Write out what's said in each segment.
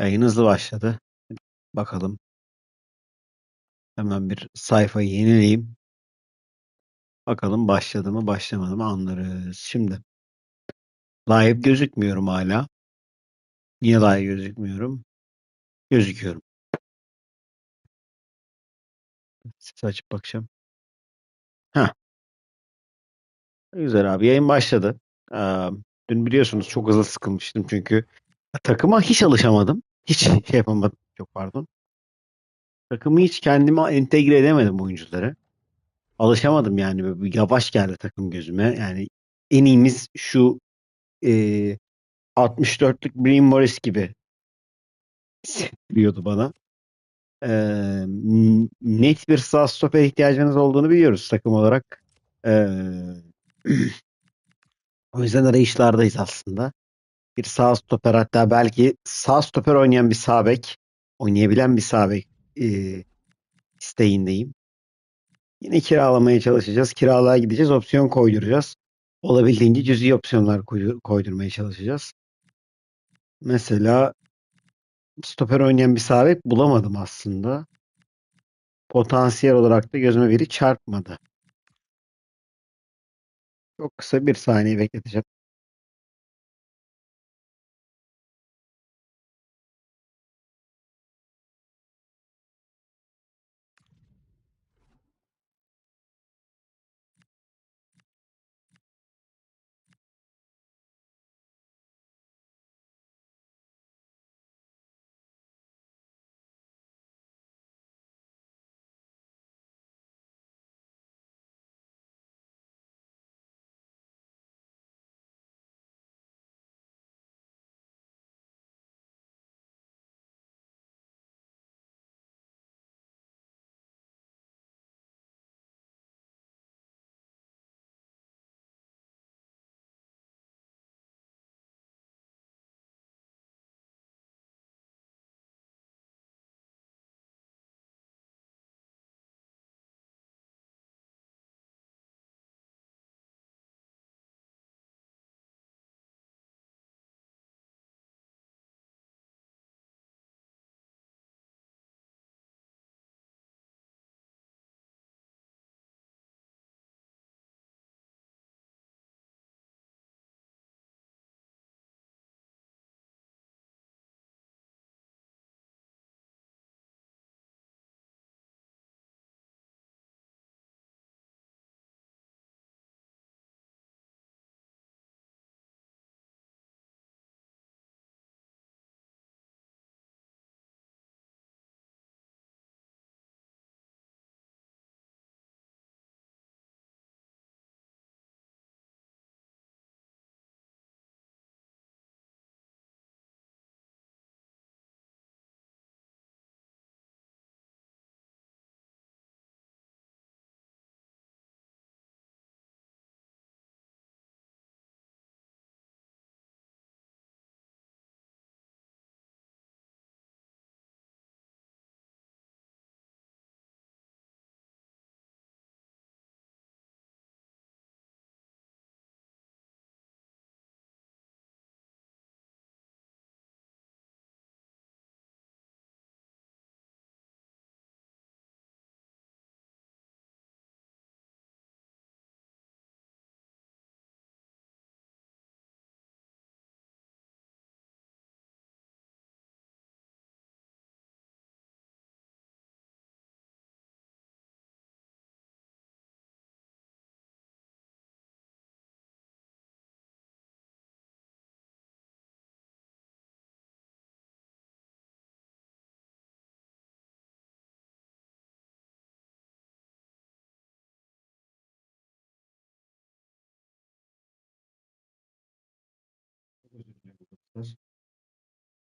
Yayın hızlı başladı. Bakalım. Hemen bir sayfayı yenileyeyim. Bakalım başladı mı başlamadı mı anlarız. Şimdi live gözükmüyorum hala. Niye live gözükmüyorum? Gözüküyorum. Ses açıp bakacağım. Ha, güzel abi. Yayın başladı. Ee, dün biliyorsunuz çok hızlı sıkılmıştım çünkü takıma hiç alışamadım. Hiç şey yapamadım. Çok pardon. Takımı hiç kendime entegre edemedim oyuncuları. Alışamadım yani. Böyle yavaş geldi takım gözüme. Yani en iyimiz şu e, 64'lük Breen Morris gibi diyordu bana. N- net bir sağ stoper ihtiyacınız olduğunu biliyoruz takım olarak. Ee, o yüzden arayışlardayız aslında. Bir sağ stoper hatta belki sağ stoper oynayan bir sağ bek, oynayabilen bir sağ bek e, isteğindeyim. Yine kiralamaya çalışacağız. Kiralığa gideceğiz. Opsiyon koyduracağız. Olabildiğince cüzi opsiyonlar koydur- koydurmaya çalışacağız. Mesela stoper oynayan bir sağ bulamadım aslında. Potansiyel olarak da gözüme biri çarpmadı. Çok kısa bir saniye bekleteceğim.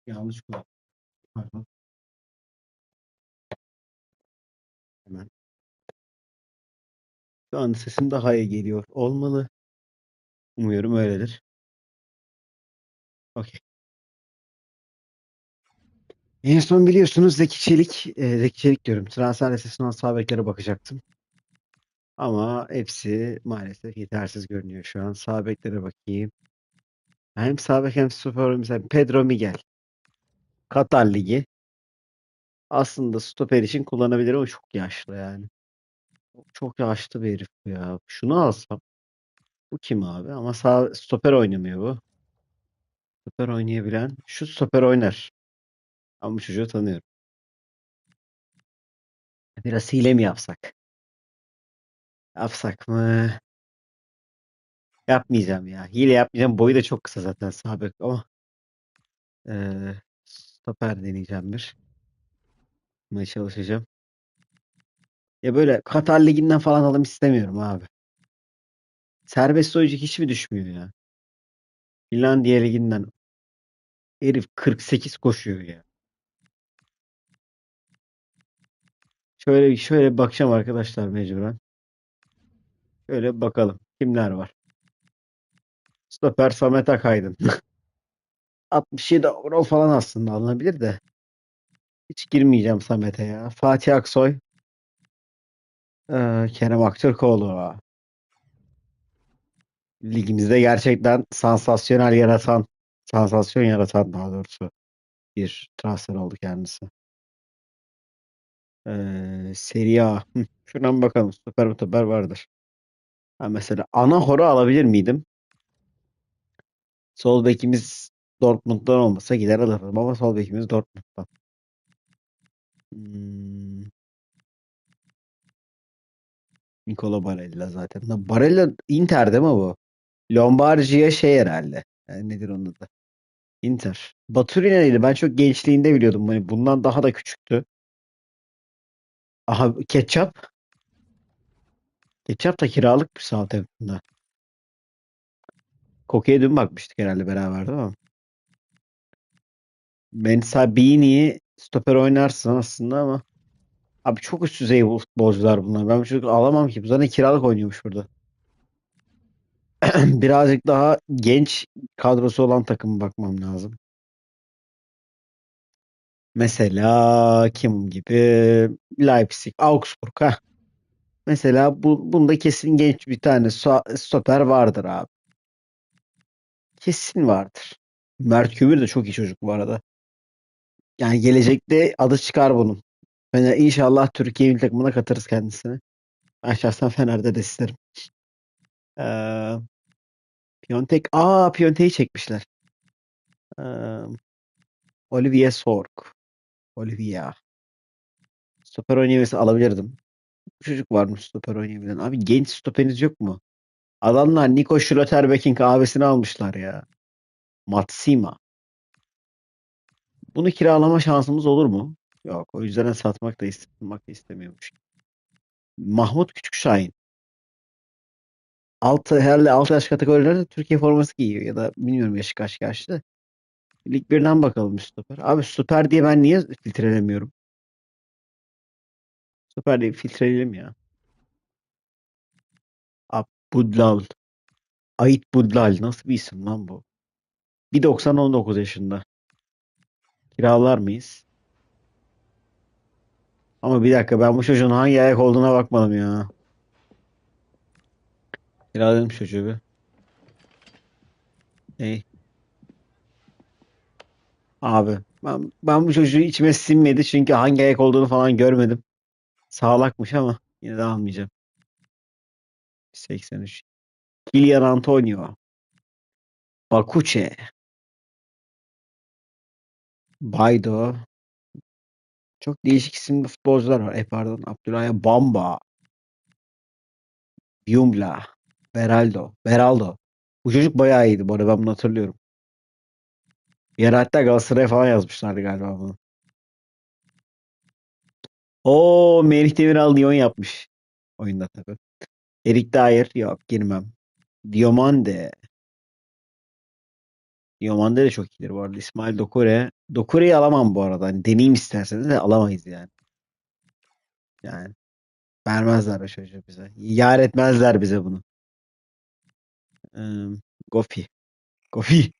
Yanlış kullandım. Pardon. Hemen. Şu an sesim daha iyi geliyor. Olmalı. Umuyorum öyledir. Okey. En son biliyorsunuz Zeki Çelik, e, Zeki Çelik diyorum. Transfer listesinden sağ beklere bakacaktım. Ama hepsi maalesef yetersiz görünüyor şu an. Sağ beklere bakayım. Hem sağ hem stoper mesela Pedro Miguel. Katar Ligi. Aslında stoper için kullanabilirim ama çok yaşlı yani. Çok yaşlı bir herif bu ya. Şunu alsam. Bu kim abi? Ama sağ stoper oynamıyor bu. Stoper oynayabilen. Şu stoper oynar. Ama bu çocuğu tanıyorum. Biraz hile mi yapsak? Yapsak mı? Yapmayacağım ya. Hile yapmayacağım. Boyu da çok kısa zaten sağ ama. Eee stoper deneyeceğim bir. Buna çalışacağım. Ya böyle Katar Ligi'nden falan alım istemiyorum abi. Serbest oyuncu hiç mi düşmüyor ya? Finlandiya Ligi'nden herif 48 koşuyor ya. Şöyle şöyle bakacağım arkadaşlar mecburen. Şöyle bakalım. Kimler var? Stoper Samet Akaydın. 67 overall falan aslında alınabilir de. Hiç girmeyeceğim Samet'e ya. Fatih Aksoy. Ee, Kerem Aktürkoğlu. Ligimizde gerçekten sansasyonel yaratan, sansasyon yaratan daha doğrusu bir transfer oldu kendisi. Ee, Serie A. Şuradan bakalım. Süper stoper vardır. Ha, mesela Anahor'u alabilir miydim? Sol bekimiz Dortmund'dan olmasa gider alırdım ama sol bekimiz Dortmund'dan. Hmm, Nicola Barella zaten. Barella Inter'de mi bu? Lombardi'ye şey herhalde. Yani nedir onun adı? Inter. Baturina Ben çok gençliğinde biliyordum. Hani bundan daha da küçüktü. Aha Ketçap. Ketçap da kiralık bir Southampton'da. Koke'ye dün bakmıştık herhalde beraber değil mi? Ben Sabini'yi stoper oynarsın aslında ama abi çok üst düzey futbolcular bunlar. Ben bu çocuk alamam ki. Bu zaten kiralık oynuyormuş burada. Birazcık daha genç kadrosu olan takıma bakmam lazım. Mesela kim gibi? Leipzig, Augsburg. Ha. Mesela bu, bunda kesin genç bir tane stoper vardır abi. Kesin vardır. Mert Kömür de çok iyi çocuk bu arada. Yani gelecekte adı çıkar bunun. Ben inşallah Türkiye milli takımına katarız kendisini. Ben şahsen Fener'de de isterim. Ee, Piontek. Aa Piontek'i çekmişler. Ee, Olivier Sorg. Olivia. Stoper oynayabilse alabilirdim. Bu çocuk varmış stoper oynayabilen. Abi genç stoperiniz yok mu? Adamlar Nico Schlotterbeck'in kahvesini almışlar ya. Matsima. Bunu kiralama şansımız olur mu? Yok. O yüzden satmak da satmak da istemiyormuş. Mahmut Küçükşahin. Altı, herhalde 6 yaş kategorilerde Türkiye forması giyiyor. Ya da bilmiyorum yaşı kaç yaşlı. Lig 1'den bakalım stoper. Abi stoper diye ben niye filtrelemiyorum? Stoper diye filtreleyelim ya. Budlal. Ait Budlal. Nasıl bir isim lan bu? 1.90 19 yaşında. Kiralar mıyız? Ama bir dakika ben bu çocuğun hangi ayak olduğuna bakmadım ya. Kiralayalım çocuğu bir. Ey. Abi ben, ben bu çocuğu içime sinmedi çünkü hangi ayak olduğunu falan görmedim. Sağlakmış ama yine de almayacağım. 83. Kylian Antonio. Bakuçe. Baydo. Çok değişik isimli futbolcular var. E pardon. Abdülhaya Bamba. Yumla. Beraldo. Beraldo. Bu çocuk bayağı iyiydi bu arada ben bunu hatırlıyorum. Ara hatta Galatasaray'a falan yazmışlardı galiba bunu. Oo Merih Demiral Lyon yapmış. Oyunda tabii. Erik Dyer yok girmem. Diomande. Diomande de çok iyidir bu arada. İsmail Dokure. Dokure'yi alamam bu arada. Hani deneyim isterseniz de alamayız yani. Yani vermezler o çocuğu bize. Yar etmezler bize bunu. Ee, Gofi. Gofi.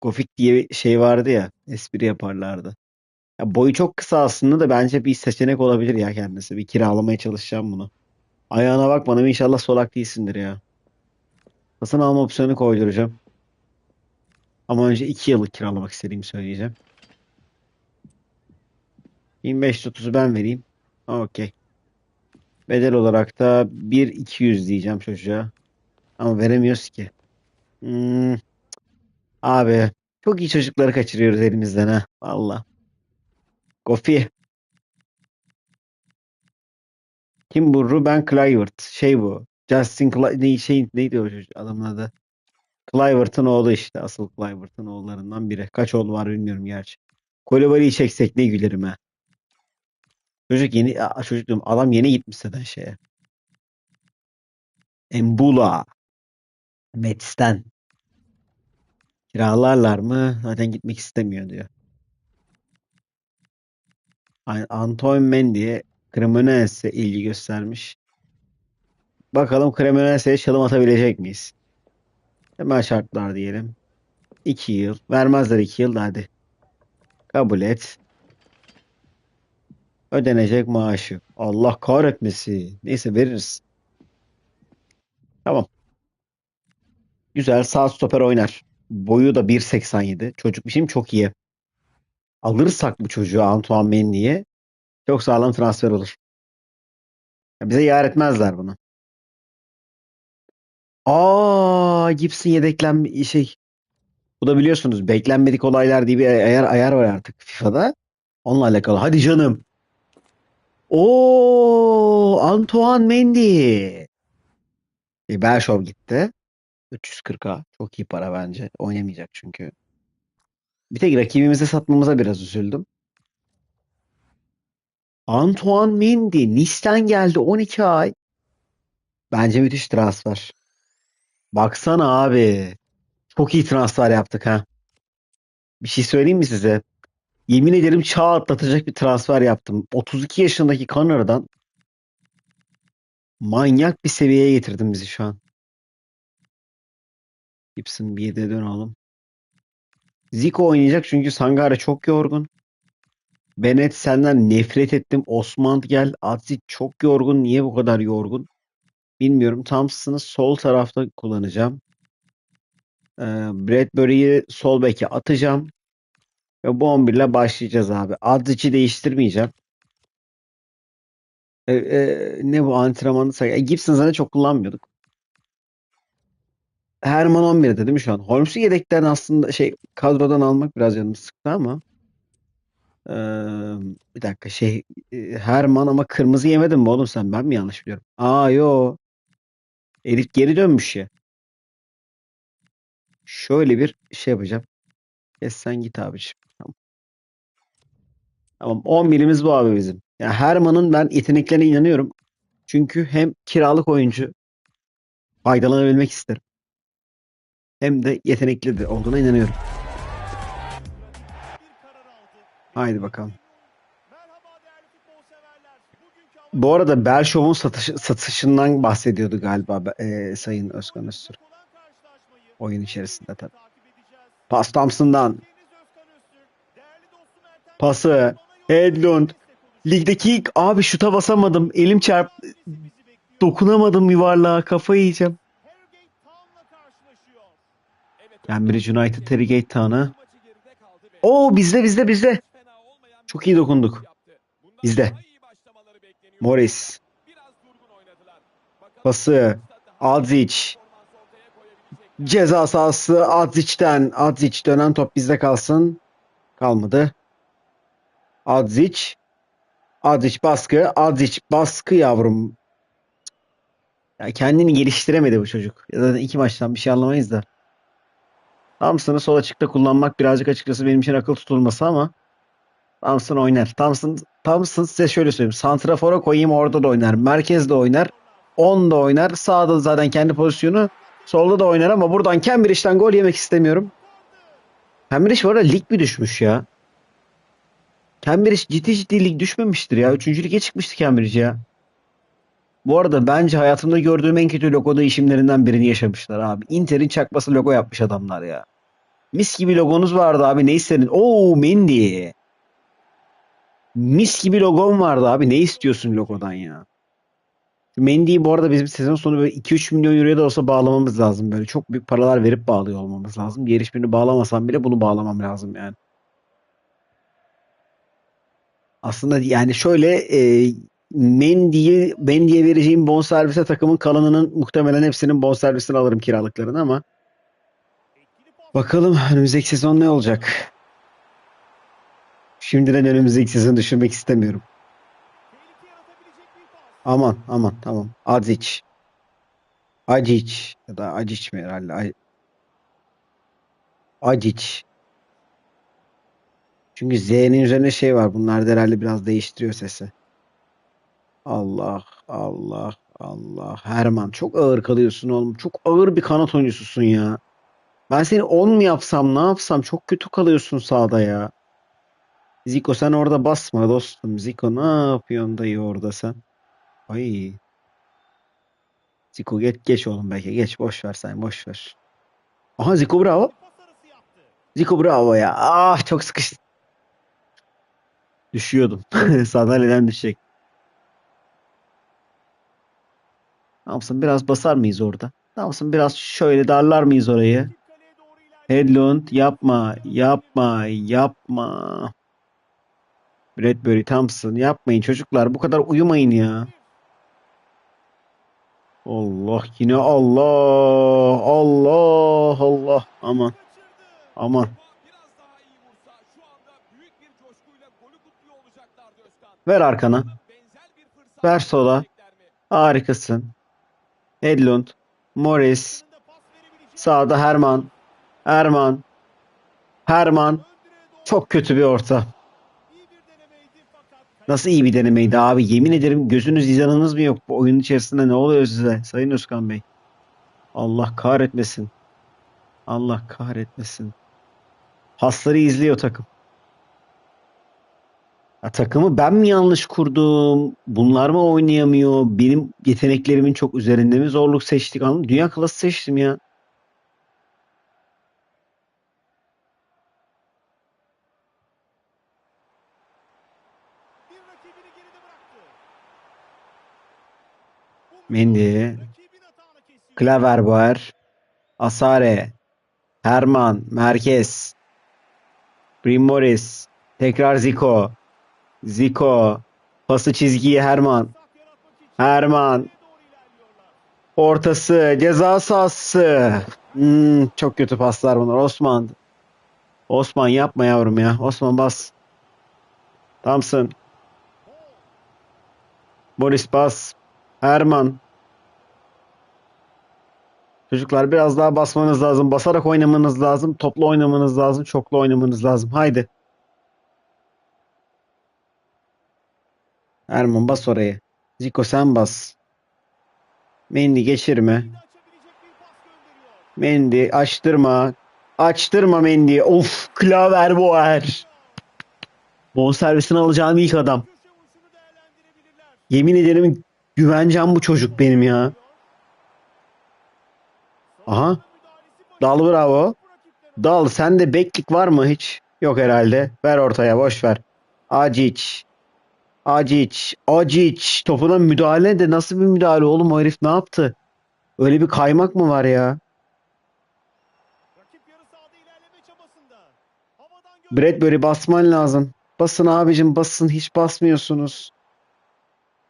Gofik diye bir şey vardı ya. Espri yaparlardı. Ya boyu çok kısa aslında da bence bir seçenek olabilir ya kendisi. Bir kiralamaya çalışacağım bunu. Ayağına bakmadım inşallah solak değilsindir ya. Satın alma opsiyonu koyduracağım. Ama önce 2 yıllık kiralamak istediğimi söyleyeceğim. 1530'u ben vereyim. Okey. Bedel olarak da 1.200 diyeceğim çocuğa. Ama veremiyoruz ki. Hmm. Abi çok iyi çocukları kaçırıyoruz elimizden ha. Valla. Gofi. Kim bu? Ruben Clivert. Şey bu. Justin Cli ne, şey, neydi o çocuk adamın adı? Clivert'ın oğlu işte. Asıl Clivert'ın oğullarından biri. Kaç oğlu var bilmiyorum gerçi. Kolibali'yi çeksek ne gülerim ha. Çocuk yeni, çocuk diyorum, adam yeni gitmiş zaten şeye. Embula. Mets'ten. Kiralarlar mı? Zaten gitmek istemiyor diyor. Antoine Mendy'ye Cremonese ilgi göstermiş. Bakalım Cremonese'ye çalım atabilecek miyiz? Hemen şartlar diyelim. 2 yıl. Vermezler 2 yıl da hadi. Kabul et. Ödenecek maaşı. Allah kahretmesin. Neyse veririz. Tamam. Güzel sağ stoper oynar. Boyu da 1.87. Çocuk biçim çok iyi. Alırsak bu çocuğu Antoine Mendy'ye çok sağlam transfer olur. Bize yar etmezler bunu. Aa, Gibson yedeklen şey. Bu da biliyorsunuz beklenmedik olaylar diye bir ayar ayar var artık FIFA'da. Onunla alakalı. Hadi canım. Oo, Antoine Mendy. E, Bershov gitti. 340'a. Çok iyi para bence. Oynamayacak çünkü. Bir tek rakibimize satmamıza biraz üzüldüm. Antoine Mendy. Nice'ten geldi 12 ay. Bence müthiş transfer. Baksana abi. Çok iyi transfer yaptık ha. Bir şey söyleyeyim mi size? Yemin ederim çağ atlatacak bir transfer yaptım. 32 yaşındaki Connor'dan manyak bir seviyeye getirdim bizi şu an. Gibson bir yede dön oğlum. Zico oynayacak çünkü Sangare çok yorgun. Bennett senden nefret ettim. Osman gel. Aziz çok yorgun. Niye bu kadar yorgun? Bilmiyorum. Thompson'ı sol tarafta kullanacağım. Ee, Bradbury'yi sol beke atacağım. Ve bu 11 ile başlayacağız abi. Adzic'i değiştirmeyeceğim. Ee, e, ne bu antrenmanı say- e, Gibson zaten çok kullanmıyorduk. Herman 11'de değil mi şu an? Holmes'u yedekten aslında şey kadrodan almak biraz canımı sıktı ama Bir dakika şey Herman ama kırmızı yemedin mi oğlum sen? Ben mi yanlış biliyorum? Aa yo. Herif geri dönmüş ya. Şöyle bir şey yapacağım. Kes sen git abiciğim. Tamam. Tamam 11'imiz bu abi bizim. Yani Herman'ın ben yeteneklerine inanıyorum. Çünkü hem kiralık oyuncu faydalanabilmek isterim. Hem de yetenekli de olduğuna inanıyorum. Haydi bakalım. Bu arada Bershov'un satış, satışından bahsediyordu galiba e, Sayın Özkan Öztürk. Oyun içerisinde tabii. Pas Thompson'dan. Pası. Hedlund. Ligdeki ilk abi şuta basamadım. Elim çarp dokunamadım yuvarlığa. Kafayı yiyeceğim. Cambridge United Terigate Town'a. Oo bizde bizde bizde. Çok iyi dokunduk. Bizde. Morris. Pası. Adzic. Ceza sahası Adzic'ten. Adzic dönen top bizde kalsın. Kalmadı. Adzic. Adzic baskı. Adzic baskı yavrum. Ya kendini geliştiremedi bu çocuk. Ya zaten iki maçtan bir şey anlamayız da. Thompson'ı sol açıkta kullanmak birazcık açıkçası benim için akıl tutulması ama Thompson oynar. Thompson, Thompson size şöyle söyleyeyim. Santrafor'a koyayım orada da oynar. Merkezde oynar. 10 da oynar. Sağda zaten kendi pozisyonu. Solda da oynar ama buradan Cambridge'den gol yemek istemiyorum. Cambridge bu arada lig bir düşmüş ya. Cambridge ciddi ciddi lig düşmemiştir ya. Üçüncü lige çıkmıştı Cambridge ya. Bu arada bence hayatımda gördüğüm en kötü logo değişimlerinden birini yaşamışlar abi. Inter'in çakması logo yapmış adamlar ya. Mis gibi logonuz vardı abi. Ne istedin? Oo Mendy. Mis gibi logon vardı abi. Ne istiyorsun logodan ya? Mendy'yi bu arada bizim sezon sonu böyle 2-3 milyon euroya da olsa bağlamamız lazım. Böyle çok büyük paralar verip bağlıyor olmamız lazım. Diğer hiçbirini bağlamasam bile bunu bağlamam lazım yani. Aslında yani şöyle e, Mendy'yi Mendy'ye vereceğim bonservise takımın kalanının muhtemelen hepsinin bonservisini alırım kiralıklarını ama bakalım önümüzdeki sezon ne olacak? Şimdiden önümüzdeki sezon düşünmek istemiyorum. Aman aman tamam. Azic. Acic ya da Acic mi herhalde? Acic. Çünkü Z'nin üzerine şey var. Bunlar da herhalde biraz değiştiriyor sesi. Allah Allah Allah. Herman çok ağır kalıyorsun oğlum. Çok ağır bir kanat oyuncususun ya. Ben seni 10 mu yapsam ne yapsam çok kötü kalıyorsun sahada ya. Zico sen orada basma dostum. Zico ne yapıyorsun dayı orada sen? Ay. Zico geç, geç oğlum belki. Geç boş ver sen boş ver. Aha Zico bravo. Zico bravo ya. Ah çok sıkıştı. Düşüyordum. Sandalyeden düşecek. Ne yapsın biraz basar mıyız orada? Ne yapsın biraz şöyle darlar mıyız orayı? Hedlund yapma yapma yapma. Bradbury Thompson yapmayın çocuklar bu kadar uyumayın ya. Allah yine Allah Allah Allah aman aman. Ver arkana. Ver sola. Harikasın. Hedlund. Morris. Sağda Herman. Herman. Herman. Çok kötü bir orta. Nasıl iyi bir denemeydi abi? Yemin ederim gözünüz izanınız mı yok bu oyunun içerisinde ne oluyor size Sayın Özkan Bey? Allah kahretmesin. Allah kahretmesin. Pasları izliyor takım. Ya takımı ben mi yanlış kurdum? Bunlar mı oynayamıyor? Benim yeteneklerimin çok üzerinde mi zorluk seçtik? Anladın? Dünya klası seçtim ya. Mendy, Klaverboer, Asare, Herman, Merkez, Primoris, tekrar Zico, Zico, pası çizgiye Herman, Herman, ortası, ceza sahası. Hmm, çok kötü paslar bunlar. Osman, Osman yapma yavrum ya. Osman bas. Thompson, Boris bas. Herman. Çocuklar biraz daha basmanız lazım. Basarak oynamanız lazım. Toplu oynamanız lazım. Çoklu oynamanız lazım. Haydi. Herman bas oraya. Zico sen bas. Mendy geçirme. Mendy açtırma. Açtırma Mendy. Of Klaverboer. Bonservisini alacağım ilk adam. Yemin ederim güvencem bu çocuk benim ya. Aha. Dal bravo. Dal sende beklik var mı hiç? Yok herhalde. Ver ortaya boş ver. Acic. Acic. Acic. Topuna müdahale de nasıl bir müdahale oğlum o herif ne yaptı? Öyle bir kaymak mı var ya? Bradbury basman lazım. Basın abicim basın. Hiç basmıyorsunuz.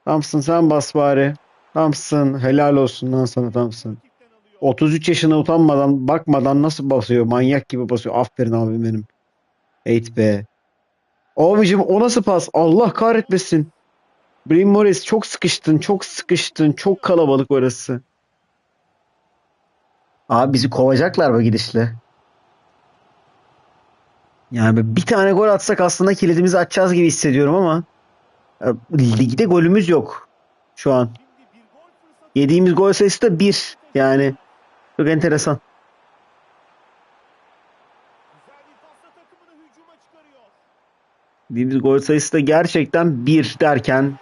Thompson sen bas bari. Thompson helal olsun lan sana Thompson. 33 yaşına utanmadan bakmadan nasıl basıyor? Manyak gibi basıyor. Aferin abim benim. Eğit be. Abicim o nasıl pas? Allah kahretmesin. Brim Morris çok sıkıştın. Çok sıkıştın. Çok kalabalık orası. Abi bizi kovacaklar bu gidişle. Yani bir tane gol atsak aslında kilidimizi açacağız gibi hissediyorum ama e, ligde golümüz yok şu an. Yediğimiz gol sayısı da 1. Yani çok enteresan. Yediğimiz gol sayısı da gerçekten 1 derken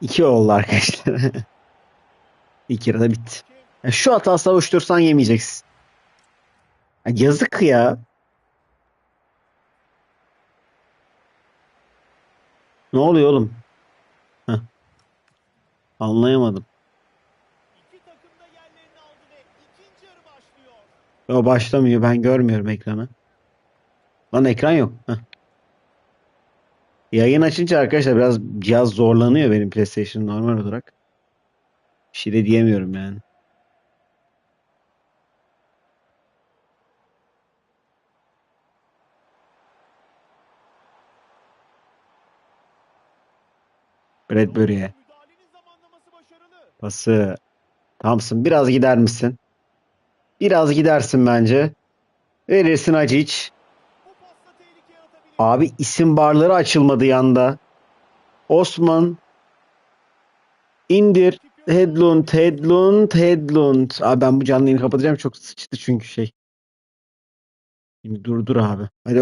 iki oldu arkadaşlar. İlk yarıda bitti. Ya şu hata savuştursan yemeyeceksin. Ya yazık ya. Ne oluyor oğlum? Heh. Anlayamadım. İki takım da yerlerini aldı ve ikinci yarı başlıyor. O başlamıyor. Ben görmüyorum ekranı. Lan ekran yok. Heh. Yayın açınca arkadaşlar biraz cihaz zorlanıyor benim PlayStation normal olarak. Bir şey de diyemiyorum yani. Bradbury'e. Pası. Thompson biraz gider misin? Biraz gidersin bence. Verirsin Hacic. Abi isim barları açılmadı yanda. Osman indir. Hedlund, Hedlund, Hedlund. Abi ben bu canlı yayını kapatacağım. Çok sıçtı çünkü şey. Şimdi durdur abi. Hadi